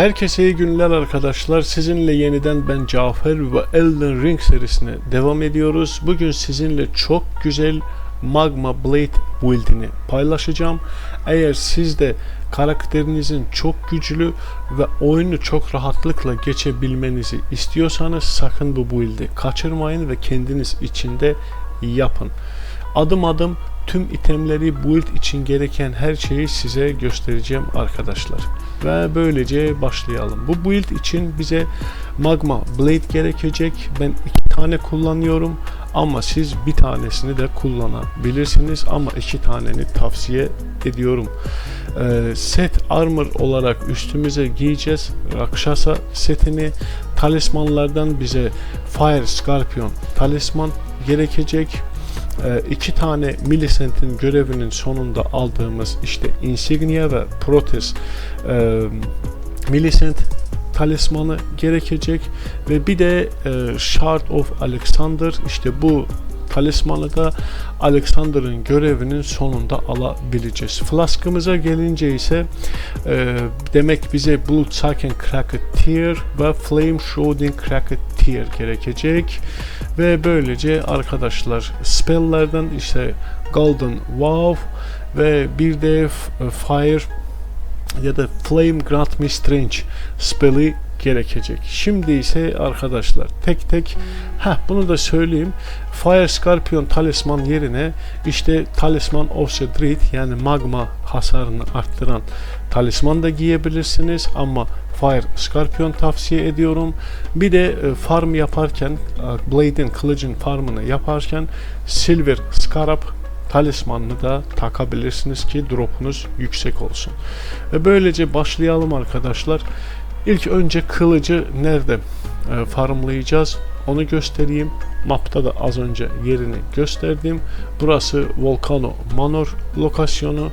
Herkese iyi günler arkadaşlar. Sizinle yeniden ben Cafer ve Elden Ring serisine devam ediyoruz. Bugün sizinle çok güzel Magma Blade build'ini paylaşacağım. Eğer siz de karakterinizin çok güçlü ve oyunu çok rahatlıkla geçebilmenizi istiyorsanız sakın bu build'i kaçırmayın ve kendiniz içinde yapın. Adım adım tüm itemleri build için gereken her şeyi size göstereceğim arkadaşlar. Ve böylece başlayalım. Bu build için bize Magma Blade gerekecek. Ben iki tane kullanıyorum ama siz bir tanesini de kullanabilirsiniz ama iki taneni tavsiye ediyorum. Ee, set armor olarak üstümüze giyeceğiz. Rakshasa setini talismanlardan bize Fire Scorpion talisman gerekecek iki tane Millicent'in görevinin sonunda aldığımız işte insignia ve protez e, Millicent talismanı gerekecek ve bir de e, Shard of Alexander işte bu talismanı da Alexander'ın görevinin sonunda alabileceğiz. Flask'ımıza gelince ise e, demek bize Blood Sucking Cracked Tear ve Flame Shrouding Cracked Tear gerekecek ve böylece arkadaşlar spell'lerden işte Golden Wow ve bir de Fire ya da Flame Grant Me Strange spell'i gerekecek. Şimdi ise arkadaşlar tek tek ha bunu da söyleyeyim. Fire Scorpion talisman yerine işte talisman of the Dread yani magma hasarını arttıran talisman da giyebilirsiniz ama Fire Scorpion tavsiye ediyorum. Bir de e, farm yaparken e, Blade'in kılıcın farmını yaparken Silver Scarab talismanını da takabilirsiniz ki dropunuz yüksek olsun. Ve böylece başlayalım arkadaşlar. İlk önce kılıcı nerede e, farmlayacağız onu göstereyim. Mapta da az önce yerini gösterdim. Burası Volcano Manor lokasyonu.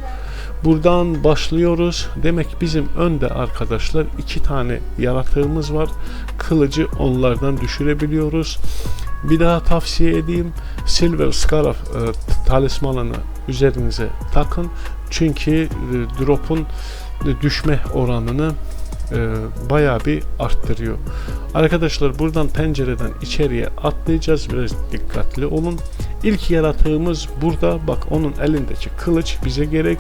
Buradan başlıyoruz. Demek bizim önde arkadaşlar iki tane yaratığımız var. Kılıcı onlardan düşürebiliyoruz. Bir daha tavsiye edeyim. Silver Scarab e, talismanını üzerinize takın. Çünkü e, drop'un e, düşme oranını e, bayağı bir arttırıyor. Arkadaşlar buradan pencereden içeriye atlayacağız. Biraz dikkatli olun. İlk yaratığımız burada. Bak onun elindeki kılıç bize gerek.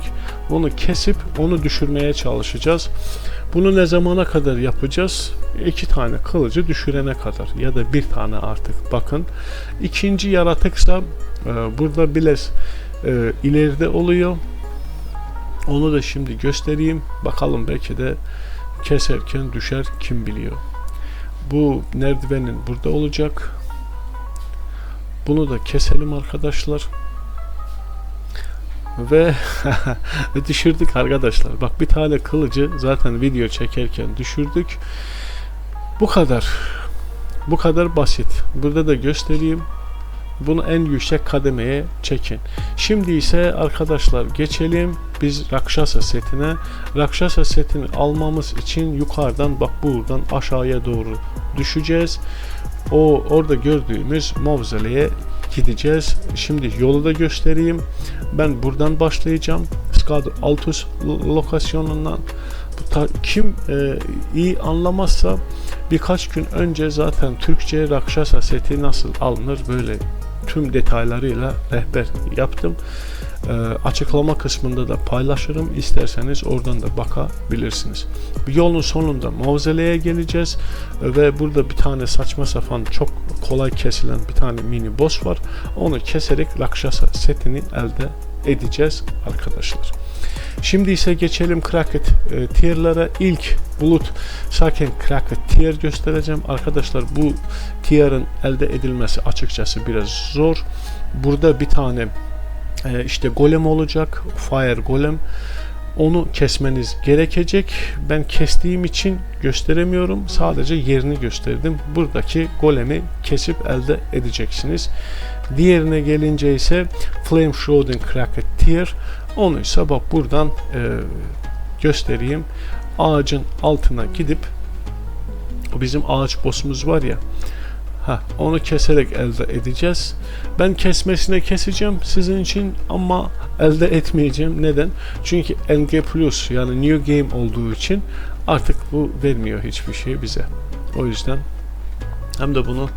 Onu kesip onu düşürmeye çalışacağız. Bunu ne zamana kadar yapacağız? İki tane kılıcı düşürene kadar ya da bir tane artık bakın. İkinci yaratıksa e, burada biraz e, ileride oluyor. Onu da şimdi göstereyim. Bakalım belki de keserken düşer kim biliyor. Bu merdivenin burada olacak. Bunu da keselim arkadaşlar. Ve düşürdük arkadaşlar. Bak bir tane kılıcı zaten video çekerken düşürdük. Bu kadar. Bu kadar basit. Burada da göstereyim. Bunu en yüksek kademeye çekin. Şimdi ise arkadaşlar geçelim biz Rakshasa setine. Rakshasa setini almamız için yukarıdan bak buradan aşağıya doğru düşeceğiz. O orada gördüğümüz mavzaleye gideceğiz. Şimdi yolu da göstereyim. Ben buradan başlayacağım. Skad Altus lokasyonundan kim e, iyi anlamazsa birkaç gün önce zaten Türkçe Rakshasa seti nasıl alınır böyle tüm detaylarıyla rehber yaptım. E, açıklama kısmında da paylaşırım. İsterseniz oradan da bakabilirsiniz. Bir yolun sonunda mavzeleye geleceğiz ve burada bir tane saçma sapan çok kolay kesilen bir tane mini boss var. Onu keserek Rakshasa setini elde edeceğiz arkadaşlar. Şimdi ise geçelim Cracked e, tier'lara. İlk bulut sakin Cracked tier göstereceğim. Arkadaşlar bu tier'ın elde edilmesi açıkçası biraz zor. Burada bir tane e, işte golem olacak. Fire golem. Onu kesmeniz gerekecek. Ben kestiğim için gösteremiyorum. Sadece yerini gösterdim. Buradaki golemi kesip elde edeceksiniz. Diğerine gelince ise Flame Shrouding Cracked Tier. Onu ise bak buradan e, göstereyim. Ağacın altına gidip bizim ağaç boss'umuz var ya Ha, onu keserek elde edeceğiz. Ben kesmesine keseceğim sizin için ama elde etmeyeceğim. Neden? Çünkü NG Plus yani New Game olduğu için artık bu vermiyor hiçbir şey bize. O yüzden hem de bunu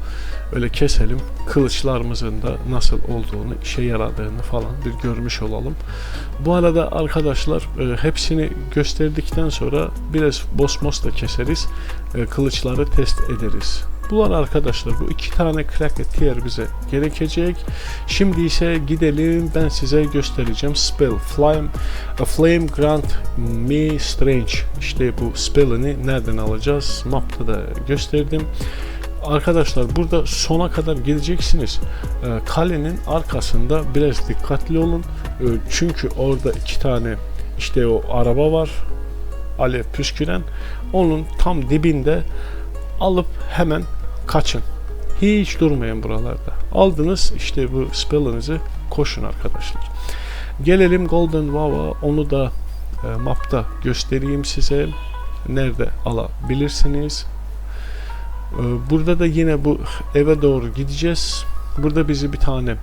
öyle keselim. Kılıçlarımızın da nasıl olduğunu, işe yaradığını falan bir görmüş olalım. Bu arada arkadaşlar e, hepsini gösterdikten sonra biraz boss mos da keseriz. E, kılıçları test ederiz. Bunlar arkadaşlar bu iki tane cracket tier bize gerekecek. Şimdi ise gidelim ben size göstereceğim spell flame a flame grant me strange işte bu spell'ini nereden alacağız mapta da gösterdim. Arkadaşlar burada sona kadar gideceksiniz. Ee, kalenin arkasında biraz dikkatli olun. Ee, çünkü orada iki tane işte o araba var. Alev püsküren. Onun tam dibinde alıp hemen kaçın. Hiç durmayın buralarda. Aldınız işte bu spell'ınızı koşun arkadaşlar. Gelelim Golden Wow'a onu da e, mapta göstereyim size. Nerede alabilirsiniz. E, burada da yine bu eve doğru gideceğiz. Burada bizi bir tane e,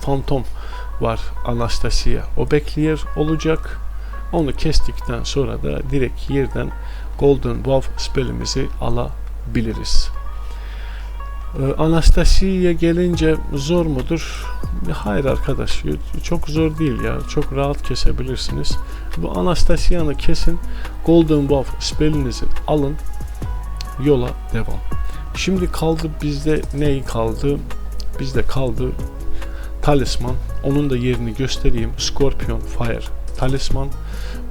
fantom var Anastasia. O bekliyor olacak. Onu kestikten sonra da direkt yerden Golden Wow spellimizi alabiliriz. Ee, Anastasia'ya gelince zor mudur? Hayır arkadaş çok zor değil ya çok rahat kesebilirsiniz. Bu Anastasia'nı kesin Golden Wolf spellinizi alın yola devam. Şimdi kaldı bizde neyi kaldı? Bizde kaldı talisman. Onun da yerini göstereyim. Scorpion Fire talisman.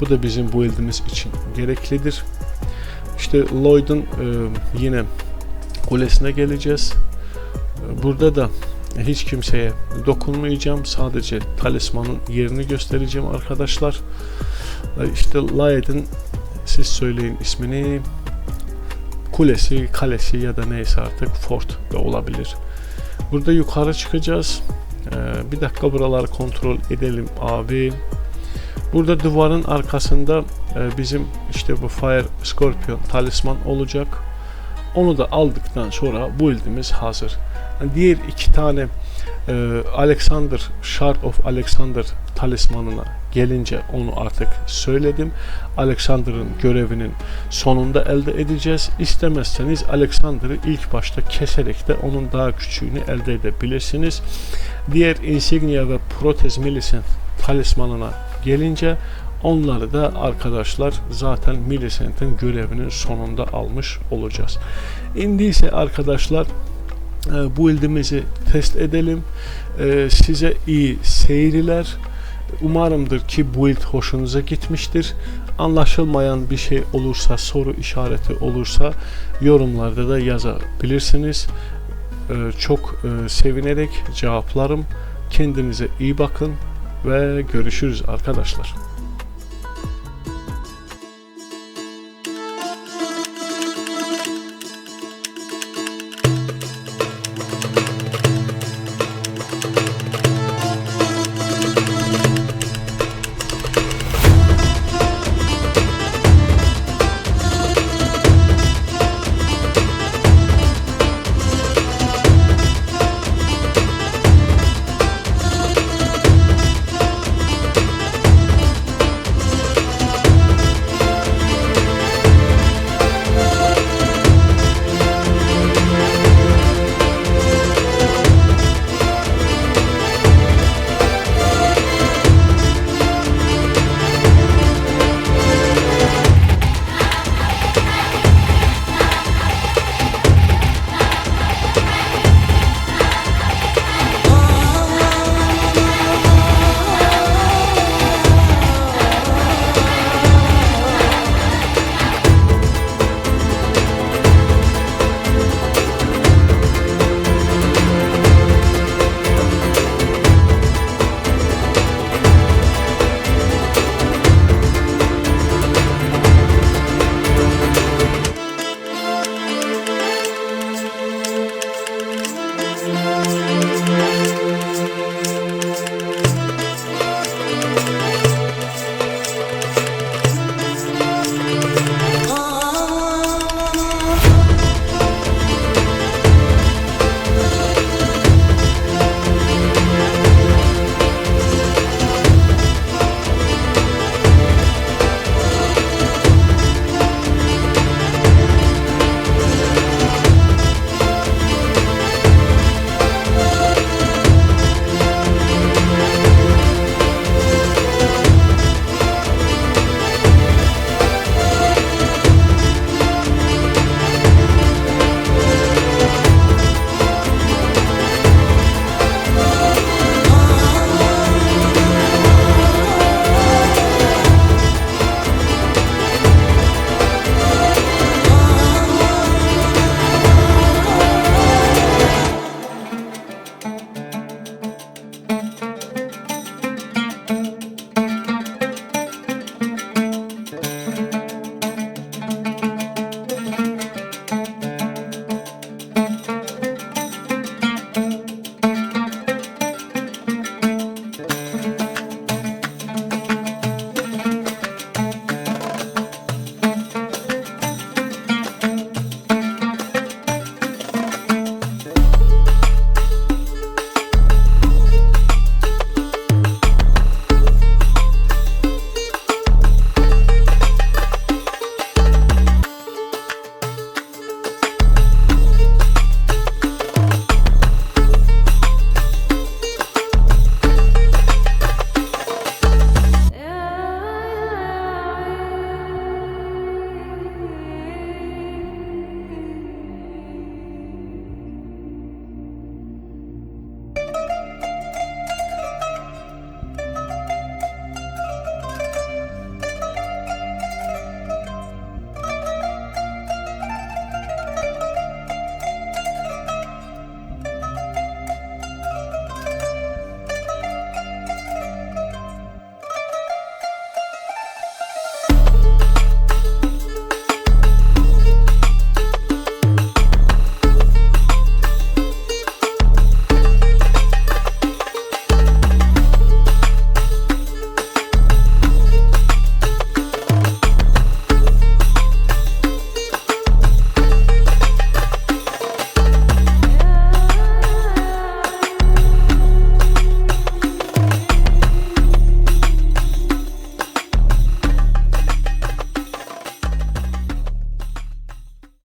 Bu da bizim bu build'imiz için gereklidir. İşte Lloyd'un e, yine kulesine geleceğiz. Burada da hiç kimseye dokunmayacağım. Sadece talismanın yerini göstereceğim arkadaşlar. İşte Lyed'in siz söyleyin ismini kulesi, kalesi ya da neyse artık fort da olabilir. Burada yukarı çıkacağız. Ee, bir dakika buraları kontrol edelim abi. Burada duvarın arkasında e, bizim işte bu Fire Scorpion talisman olacak. Onu da aldıktan sonra build'imiz hazır. Yani diğer iki tane e, Alexander, Shard of Alexander talismanına gelince onu artık söyledim. Alexander'ın görevinin sonunda elde edeceğiz. İstemezseniz Alexander'ı ilk başta keserek de onun daha küçüğünü elde edebilirsiniz. Diğer Insignia ve Protez Millicent talismanına gelince Onları da arkadaşlar zaten Millicent'in görevinin sonunda almış olacağız. İndiyse arkadaşlar e, bu ildimizi test edelim. E, size iyi seyirler. Umarımdır ki bu build hoşunuza gitmiştir. Anlaşılmayan bir şey olursa, soru işareti olursa yorumlarda da yazabilirsiniz. E, çok sevinerek cevaplarım. Kendinize iyi bakın ve görüşürüz arkadaşlar.